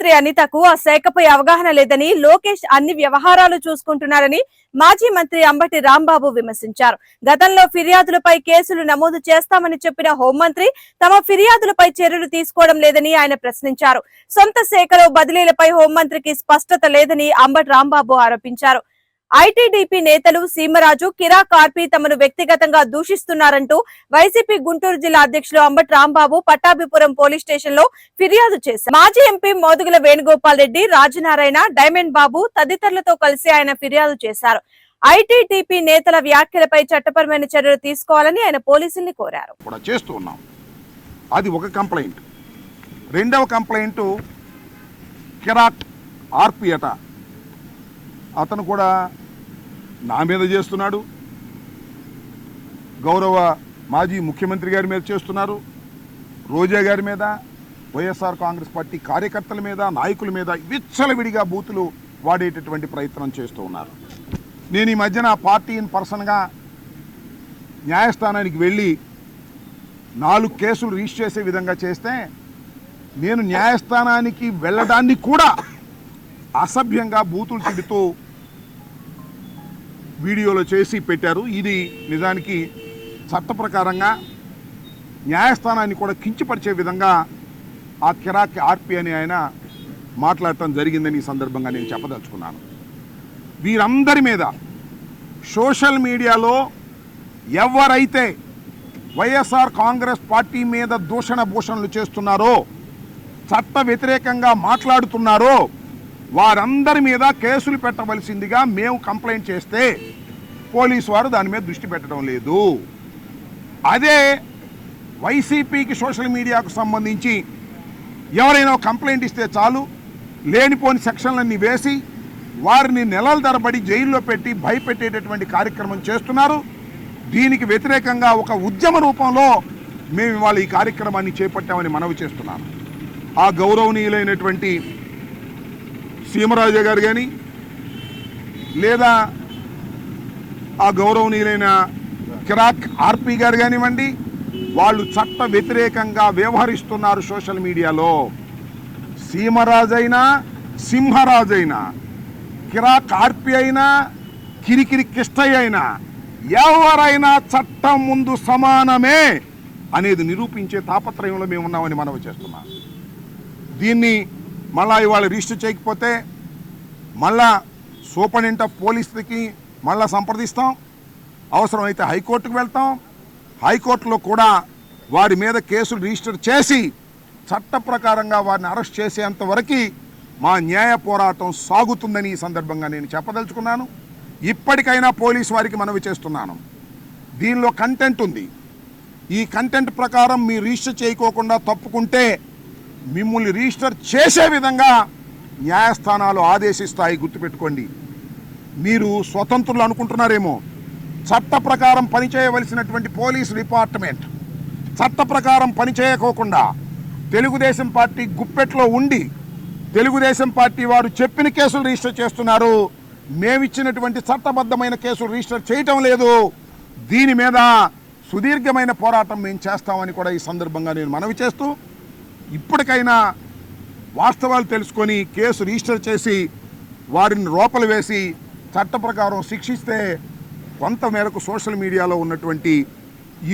ముఖ్యమంత్రి అనితకు ఆ శాఖపై అవగాహన లేదని లోకేష్ అన్ని వ్యవహారాలు చూసుకుంటున్నారని మాజీ మంత్రి అంబటి రాంబాబు విమర్శించారు. గతంలో ఫిర్యాదులపై కేసులు నమోదు చేస్తామని చెప్పిన హోంమంత్రి తమ ఫిర్యాదులపై చర్యలు తీసుకోవడం లేదని ఆయన ప్రశ్నించారు. సొంత శాఖలో బదిలీలపై హోంమంత్రికి స్పష్టత లేదని అంబటి రాంబాబు ఆరోపించారు. ఐటీడీపీ నేతలు సీమరాజు కిరా కార్పి తమను వ్యక్తిగతంగా దూషిస్తున్నారంటూ వైసీపీ గుంటూరు జిల్లా అధ్యక్షులు అంబటి రాంబాబు పట్టాభిపురం పోలీస్ స్టేషన్లో ఫిర్యాదు చేశారు. మాజీ ఎంపీ మోదుగుల వేణుగోపాల్ రెడ్డి రాజనారాయణ డైమండ్ బాబు తదితరులతో కలిసి ఆయన ఫిర్యాదు చేశారు. ఐటీడీపీ నేతల వ్యాఖ్యలపై చట్టపరమైన చర్యలు తీసుకోవాలని ఆయన పోలీసుల్ని కోరారు. కూడా అది ఒక కంప్లైంట్. రెండవ కంప్లైంట్ కిరాక్ ఆర్పియట అతను కూడా నా మీద చేస్తున్నాడు. గౌరవ మాజీ ముఖ్యమంత్రి గారి మీద చేస్తున్నారు. రోజా గారి మీద వైఎస్ఆర్ కాంగ్రెస్ పార్టీ కార్యకర్తల మీద నాయకుల మీద విచ్చలవిడిగా బూతులు వాడేటటువంటి ప్రయత్నం చేస్తూ ఉన్నారు. నేను ఈ మధ్యన పార్టీ ఇన్ పర్సన్గా న్యాయస్థానానికి వెళ్ళి నాలుగు కేసులు రిజిస్టర్ చేసే విధంగా చేస్తే నేను న్యాయస్థానానికి వెళ్ళడాన్ని కూడా అసభ్యంగా బూతులు తిడుతూ వీడియోలో చేసి పెట్టారు. ఇది నిజానికి చట్ట ప్రకారంగా న్యాయస్థానాన్ని కూడా కించపరిచే విధంగా ఆ కిరాక్ ఆర్పి అని ఆయన మాట్లాడటం జరిగిందని ఈ సందర్భంగా నేను చెప్పదలుచుకున్నాను. వీరందరి మీద సోషల్ మీడియాలో ఎవరైతే వైఎస్ఆర్ కాంగ్రెస్ పార్టీ మీద దూషణ భూషణలు చేస్తున్నారో చట్ట వ్యతిరేకంగా మాట్లాడుతున్నారో వారందరి మీద కేసులు పెట్టవలసిందిగా మేము కంప్లైంట్ చేస్తే పోలీసు వారు దాని మీద దృష్టి పెట్టడం లేదు. అదే వైసీపీకి సోషల్ మీడియాకు సంబంధించి ఎవరైనా కంప్లైంట్ ఇస్తే చాలు లేనిపోని సెక్షన్లన్నీ వేసి వారిని నెలల తరబడి జైల్లో పెట్టి భయపెట్టేటటువంటి కార్యక్రమం చేస్తున్నారు. దీనికి వ్యతిరేకంగా ఒక ఉద్యమ రూపంలో మేము ఇవాళ ఈ కార్యక్రమాన్ని చేపట్టామని మనవి చేస్తున్నాను. ఆ గౌరవనీయులైనటువంటి సీమరాజు గారు కానీ లేదా ఆ గౌరవనీయులైన కిరాక్ ఆర్పి గారు కానివ్వండి వాళ్ళు చట్ట వ్యతిరేకంగా వ్యవహరిస్తున్నారు సోషల్ మీడియాలో. సీమరాజైనా సింహరాజైనా కిరాక్ ఆర్పి అయినా కిరికిరి కిష్టయ్య అయినా ఎవరైనా చట్టం ముందు సమానమే అనేది నిరూపించే తాపత్రయంలో మేము ఉన్నామని మనవి చేస్తున్నాం. దీన్ని మళ్ళా ఇవాళ రిజిస్టర్ చేయకపోతే మళ్ళా సూపరింటెండెంట్ ఆఫ్ పోలీస్కి మళ్ళా సంప్రదిస్తాం. అవసరమైతే హైకోర్టుకు వెళ్తాం. హైకోర్టులో కూడా వారి మీద కేసులు రిజిస్టర్ చేసి చట్ట ప్రకారంగా వారిని అరెస్ట్ చేసేంత వరకు మా న్యాయ పోరాటం సాగుతుందని ఈ సందర్భంగా నేను చెప్పదలుచుకున్నాను. ఇప్పటికైనా పోలీసు వారికి మనవి చేస్తున్నాను. దీనిలో కంటెంట్ ఉంది. ఈ కంటెంట్ ప్రకారం మీరు రిజిస్టర్ చేయకోకుండా తప్పుకుంటే మిమ్మల్ని రిజిస్టర్ చేసే విధంగా న్యాయస్థానాలు ఆదేశిస్తాయి గుర్తుపెట్టుకోండి. మీరు స్వతంత్రులు అనుకుంటున్నారేమో. చట్ట ప్రకారం పనిచేయవలసినటువంటి పోలీస్ డిపార్ట్మెంట్. చట్ట ప్రకారం పనిచేయకోకుండా తెలుగుదేశం పార్టీ గుప్పెట్లో ఉండి తెలుగుదేశం పార్టీ వారు చెప్పిన కేసులు రిజిస్టర్ చేస్తున్నారు. మేమిచ్చినటువంటి చట్టబద్ధమైన కేసులు రిజిస్టర్ చేయటం లేదు. దీని మీద సుదీర్ఘమైన పోరాటం మేము చేస్తామని కూడా ఈ సందర్భంగా నేను మనవి చేస్తూ ఇప్పటికైనా వాస్తవాలు తెలుసుకొని కేసు రిజిస్టర్ చేసి వారిని లోపల వేసి చట్ట ప్రకారం శిక్షిస్తే కొంత మేరకు సోషల్ మీడియాలో ఉన్నటువంటి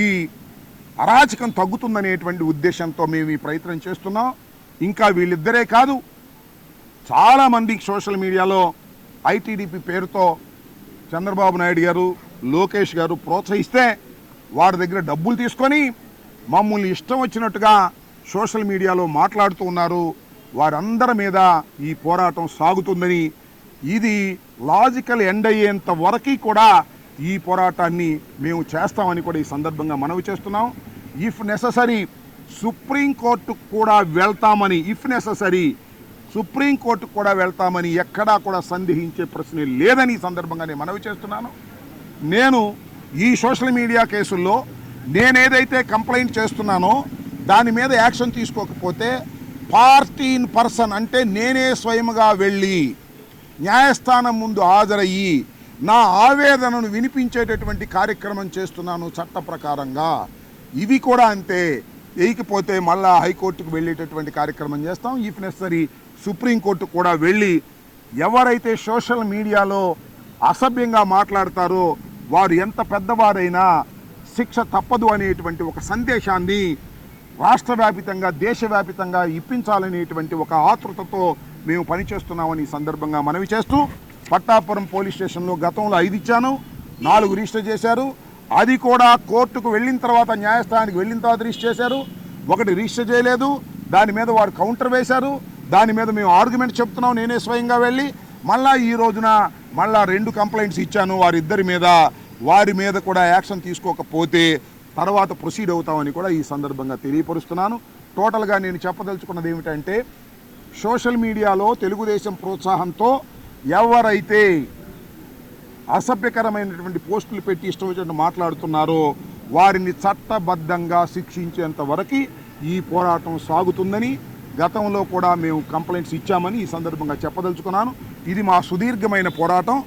ఈ అరాచకం తగ్గుతుందనేటువంటి ఉద్దేశంతో మేము ఈ ప్రయత్నం చేస్తున్నాం. ఇంకా వీళ్ళిద్దరే కాదు చాలామంది సోషల్ మీడియాలో ఐటీడీపీ పేరుతో చంద్రబాబు నాయుడు గారు లోకేష్ గారు ప్రోత్సహిస్తే వారి దగ్గర డబ్బులు తీసుకొని మమ్మల్ని ఇష్టం వచ్చినట్టుగా సోషల్ మీడియాలో మాట్లాడుతూ ఉన్నారు. వారందరి మీద ఈ పోరాటం సాగుతుందని. ఇది లాజికల్ ఎండ్ అయ్యేంత వరకు కూడా ఈ పోరాటాన్ని మేము చేస్తామని కూడా ఈ సందర్భంగా మనవి చేస్తున్నాం. ఇఫ్ నెససరీ సుప్రీంకోర్టుకు కూడా వెళ్తామని ఇఫ్ నెససరీ సుప్రీంకోర్టుకు కూడా వెళ్తామని ఎక్కడా కూడా సందేహించే ప్రశ్నే లేదని ఈ సందర్భంగా నేను మనవి చేస్తున్నాను. నేను ఈ సోషల్ మీడియా కేసుల్లో నేనేదైతే కంప్లైంట్ చేస్తున్నానో దాని మీద యాక్షన్ తీసుకోకపోతే పార్టీ ఇన్ పర్సన్ అంటే నేనే స్వయంగా వెళ్ళి న్యాయస్థానం ముందు హాజరయ్యి నా ఆవేదనను వినిపించేటటువంటి కార్యక్రమం చేస్తున్నాను చట్ట ప్రకారంగా. ఇవి కూడా అంతే. వేయకపోతే మళ్ళా హైకోర్టుకు వెళ్ళేటటువంటి కార్యక్రమం చేస్తాం. ఇఫ్ నెసరీ సుప్రీంకోర్టు కూడా వెళ్ళి ఎవరైతే సోషల్ మీడియాలో అసభ్యంగా మాట్లాడతారో వారు ఎంత పెద్దవారైనా శిక్ష తప్పదు అనేటువంటి ఒక సందేశాన్ని రాష్ట్ర వ్యాపితంగా దేశవ్యాపితంగా ఇప్పించాలనేటువంటి ఒక ఆతృతతో మేము పనిచేస్తున్నామని ఈ సందర్భంగా మనవి చేస్తూ పట్టాపురం పోలీస్ స్టేషన్లో గతంలో ఐదు ఇచ్చాను నాలుగు రిజిస్టర్ చేశారు. అది కూడా కోర్టుకు వెళ్ళిన తర్వాత న్యాయస్థానానికి వెళ్ళిన తర్వాత రిజిస్టర్ చేశారు. ఒకటి రిజిస్టర్ చేయలేదు. దాని మీద వారు కౌంటర్ వేశారు. దాని మీద మేము ఆర్గ్యుమెంట్ చెప్తున్నాం నేనే స్వయంగా వెళ్ళి. మళ్ళా ఈ రోజున మళ్ళా రెండు కంప్లైంట్స్ ఇచ్చాను. వారిద్దరి మీద వారి మీద కూడా యాక్షన్ తీసుకోకపోతే తర్వాత ప్రొసీడ్ అవుతామని కూడా ఈ సందర్భంగా తెలియపరుస్తున్నాను. టోటల్గా నేను చెప్పదలుచుకున్నది ఏమిటంటే సోషల్ మీడియాలో తెలుగుదేశం ప్రోత్సాహంతో ఎవరైతే అసభ్యకరమైనటువంటి పోస్టులు పెట్టి ఇష్టం వచ్చినట్టు మాట్లాడుతున్నారో వారిని చట్టబద్ధంగా శిక్షించేంత వరకు ఈ పోరాటం సాగుతుందని గతంలో కూడా మేము కంప్లైంట్స్ ఇచ్చామని ఈ సందర్భంగా చెప్పదలుచుకున్నాను. ఇది మా సుదీర్ఘమైన పోరాటం.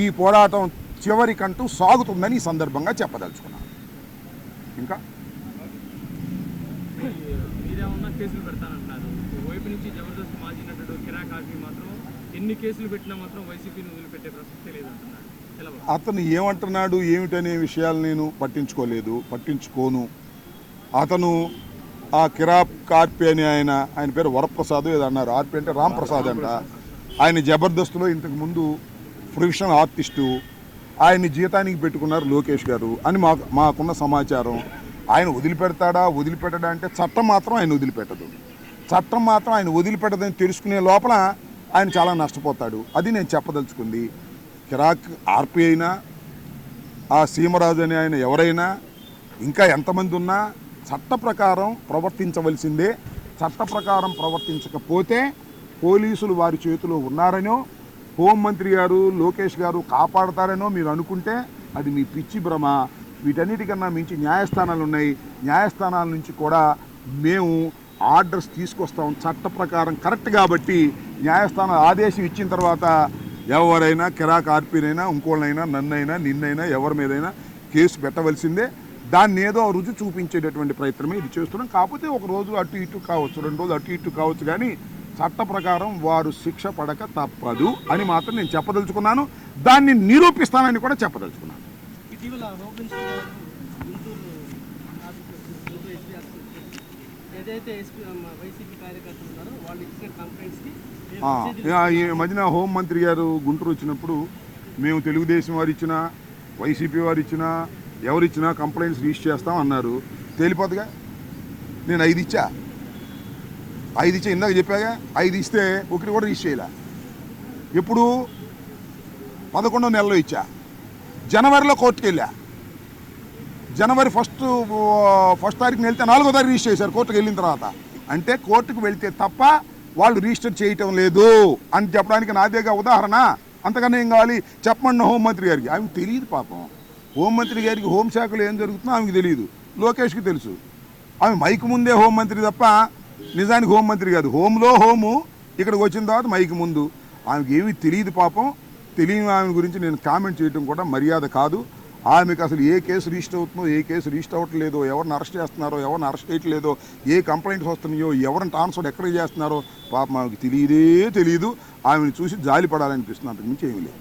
ఈ పోరాటం చివరికంటూ సాగుతుందని ఈ సందర్భంగా చెప్పదలుచుకున్నాను. ఇంకా? మీరేమన్నా కేసులు పెడతానంటున్నారు. వైపు నుంచి జబర్దస్త్ మాజీ నటుడు కిరా కాఫీ మాత్రం ఎన్ని కేసులు పెట్టినా మాత్రం వైసీపీని వదిలిపెట్టే ప్రసక్తే లేదంటున్నారు. ఎలా బాబు? అతను ఏమంటున్నాడు ఏమిటనే విషయాలు నేను పట్టించుకోలేదు పట్టించుకోను. అతను ఆ కిరాప్ కార్పి అని ఆయన ఆయన పేరు వరప్రసాద్ ఏదో అన్నారు. ఆర్పి అంటే రామ్ ప్రసాద్ అంట. ఆయన జబర్దస్త్లో ఇంతకు ముందు ప్రొఫెషనల్ ఆర్టిస్టు ఆయన్ని జీతానికి పెట్టుకున్నారు లోకేష్ గారు అని మాకు మాకున్న సమాచారం. ఆయన వదిలిపెడతాడా? వదిలిపెట్టడా అంటే చట్టం మాత్రం ఆయన వదిలిపెట్టదు. చట్టం మాత్రం ఆయన వదిలిపెట్టదని తెలుసుకునే లోపల ఆయన చాలా నష్టపోతాడు. అది నేను చెప్పదలుచుకుంది. కిరాక్ ఆర్పి అయినా ఆ సీమరాజు అనే ఆయన ఎవరైనా ఇంకా ఎంతమంది ఉన్నా చట్ట ప్రకారం ప్రవర్తించవలసిందే. చట్ట ప్రకారం ప్రవర్తించకపోతే పోలీసులు వారి చేతిలో ఉన్నారనో హోంమంత్రి గారు లోకేష్ గారు కాపాడతారనో మీరు అనుకుంటే అది మీ పిచ్చి భ్రమ. వీటన్నిటికన్నా మించి న్యాయస్థానాలు ఉన్నాయి. న్యాయస్థానాల నుంచి కూడా మేము ఆర్డర్స్ తీసుకొస్తాం. చట్ట ప్రకారం కరెక్ట్ కాబట్టి న్యాయస్థానం ఆదేశం ఇచ్చిన తర్వాత ఎవరైనా కిరాక్ ఆర్పీనైనా ఇంకోళ్ళైనా నన్నైనా నిన్నైనా ఎవరి మీదైనా కేసు పెట్టవలసిందే. దాన్ని ఏదో రుజు చూపించేటటువంటి ప్రయత్నమే ఇది చేస్తున్నాం. కాకపోతే ఒక రోజు అటు ఇటు కావచ్చు రెండు రోజులు అటు ఇటు కావచ్చు. కానీ చట్ట ప్రకారం వారు శిక్ష పడక తప్పదు అని మాత్రం నేను చెప్పదలుచుకున్నాను. దాన్ని నిరూపిస్తానని కూడా చెప్పదలుచుకున్నాను. ఈ మధ్యన హోంమంత్రి గారు గుంటూరు వచ్చినప్పుడు మేము తెలుగుదేశం వారు ఇచ్చినా వైసీపీ వారు ఇచ్చినా ఎవరు ఇచ్చినా కంప్లైంట్స్ రిజిస్టర్ చేస్తాం అన్నారు. తేలిపోతుందిగా నేను ఐదు ఇచ్చా? ఐదు ఇచ్చే ఇందాక చెప్పాగా ఐదు ఇస్తే ఒకటి కూడా రిజిస్టర్ చేయలే. ఎప్పుడు? పదకొండో నెలలో ఇచ్చా. జనవరిలో కోర్టుకు వెళ్ళా. జనవరి ఫస్ట్ ఫస్ట్ తారీఖున వెళ్తే నాలుగో తారీఖు రిజిస్టర్ చేశారు కోర్టుకు వెళ్ళిన తర్వాత. అంటే కోర్టుకు వెళ్తే తప్ప వాళ్ళు రిజిస్టర్ చేయటం లేదు అని చెప్పడానికి నాదేగా ఉదాహరణ. అంతకన్నా ఏం కావాలి? చెప్పండి హోంమంత్రి గారికి. ఆమె తెలియదు పాపం. హోంమంత్రి గారికి హోంశాఖలో ఏం జరుగుతుందో ఆమెకు తెలియదు. లోకేష్కి తెలుసు. ఆమె మైక్ ముందే హోంమంత్రి తప్ప నిజానికి హోంమంత్రి కాదు. హోంలో హోము ఇక్కడికి వచ్చిన తర్వాత మైక్ ముందు. ఆమెకి ఏమీ తెలియదు పాపం. తెలియని ఆమె గురించి నేను కామెంట్ చేయడం కూడా మర్యాద కాదు. ఆమెకు అసలు ఏ కేసు రిజిస్టర్ అవుతుందో ఏ కేసు రిజిస్టర్ అవ్వట్లేదో ఎవరిని అరెస్ట్ చేస్తున్నారో ఎవరిని అరెస్ట్ చేయట్లేదో ఏ కంప్లైంట్స్ వస్తున్నాయో ఎవరిని ట్రాన్స్ఫర్ ఎక్కడ చేస్తున్నారో పాపం ఆమెకు తెలియదే తెలియదు ఆమెను చూసి జాలి పడాలనిపిస్తుంది అంతకుమించి ఏమీ లేదు.